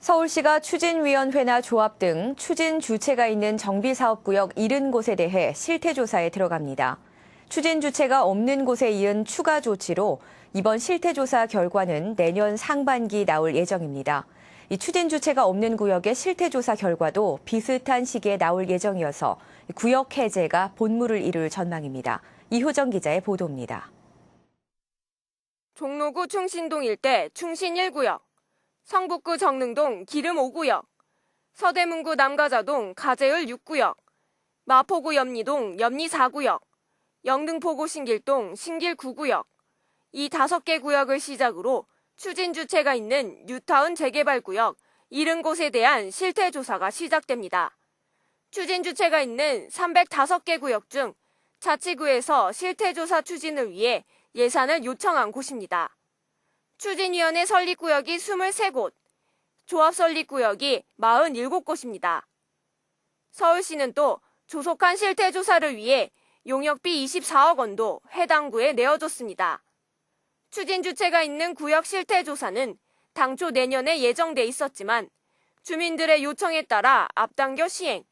서울시가 추진위원회나 조합 등 추진 주체가 있는 정비사업구역 70곳에 대해 실태조사에 들어갑니다. 추진 주체가 없는 곳에 이은 추가 조치로 이번 실태조사 결과는 내년 상반기 나올 예정입니다. 이 추진 주체가 없는 구역의 실태조사 결과도 비슷한 시기에 나올 예정이어서 구역 해제가 본물을 이룰 전망입니다. 이효정 기자의 보도입니다. 종로구 충신동 일대 충신 1구역, 성북구 정릉동 기름 5구역, 서대문구 남가자동 가재을 6구역, 마포구 염리동 염리 4구역, 영등포구 신길동 신길 9구역, 이 다섯 개 구역을 시작으로 추진 주체가 있는 뉴타운 재개발 구역 70곳에 대한 실태 조사가 시작됩니다. 추진 주체가 있는 305개 구역 중 자치구에서 실태 조사 추진을 위해 예산을 요청한 곳입니다. 추진위원회 설립구역이 23곳, 조합 설립구역이 47곳입니다. 서울시는 또 조속한 실태 조사를 위해 용역비 24억 원도 해당 구에 내어줬습니다. 추진 주체가 있는 구역 실태 조사는 당초 내년에 예정돼 있었지만 주민들의 요청에 따라 앞당겨 시행,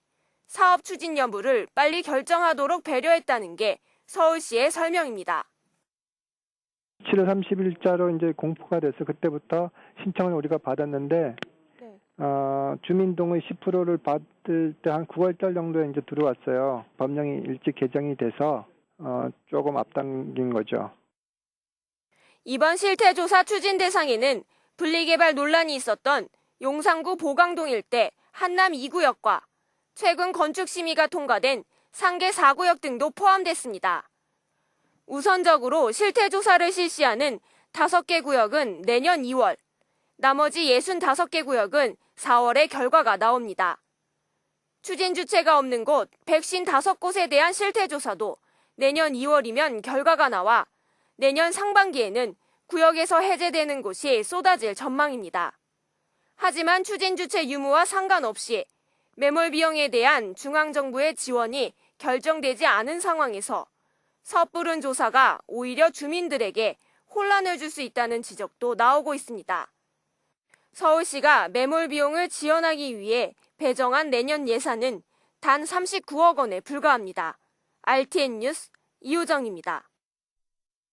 사업 추진 여부를 빨리 결정하도록 배려했다는 게 서울시의 설명입니다. 7월 30일자로 이제 공포가 돼서 그때부터 신청을 우리가 받았는데 네. 어, 주민동의 10%를 받을 때 한 9월달 정도에 이제 들어왔어요. 법령이 일찍 개정이 돼서 어, 조금 앞당긴 거죠. 이번 실태조사 추진 대상에는 분리개발 논란이 있었던 용산구 보강동 일대 한남 2구역과 최근 건축 심의가 통과된 상계 4구역 등도 포함됐습니다. 우선적으로 실태 조사를 실시하는 5개 구역은 내년 2월, 나머지 65개 구역은 4월에 결과가 나옵니다. 추진 주체가 없는 곳 155곳에 대한 실태 조사도 내년 2월이면 결과가 나와 내년 상반기에는 구역에서 해제되는 곳이 쏟아질 전망입니다. 하지만 추진 주체 유무와 상관없이 매몰 비용에 대한 중앙정부의 지원이 결정되지 않은 상황에서 섣부른 조사가 오히려 주민들에게 혼란을 줄 수 있다는 지적도 나오고 있습니다. 서울시가 매몰 비용을 지원하기 위해 배정한 내년 예산은 단 39억 원에 불과합니다. RTN 뉴스 이효정입니다.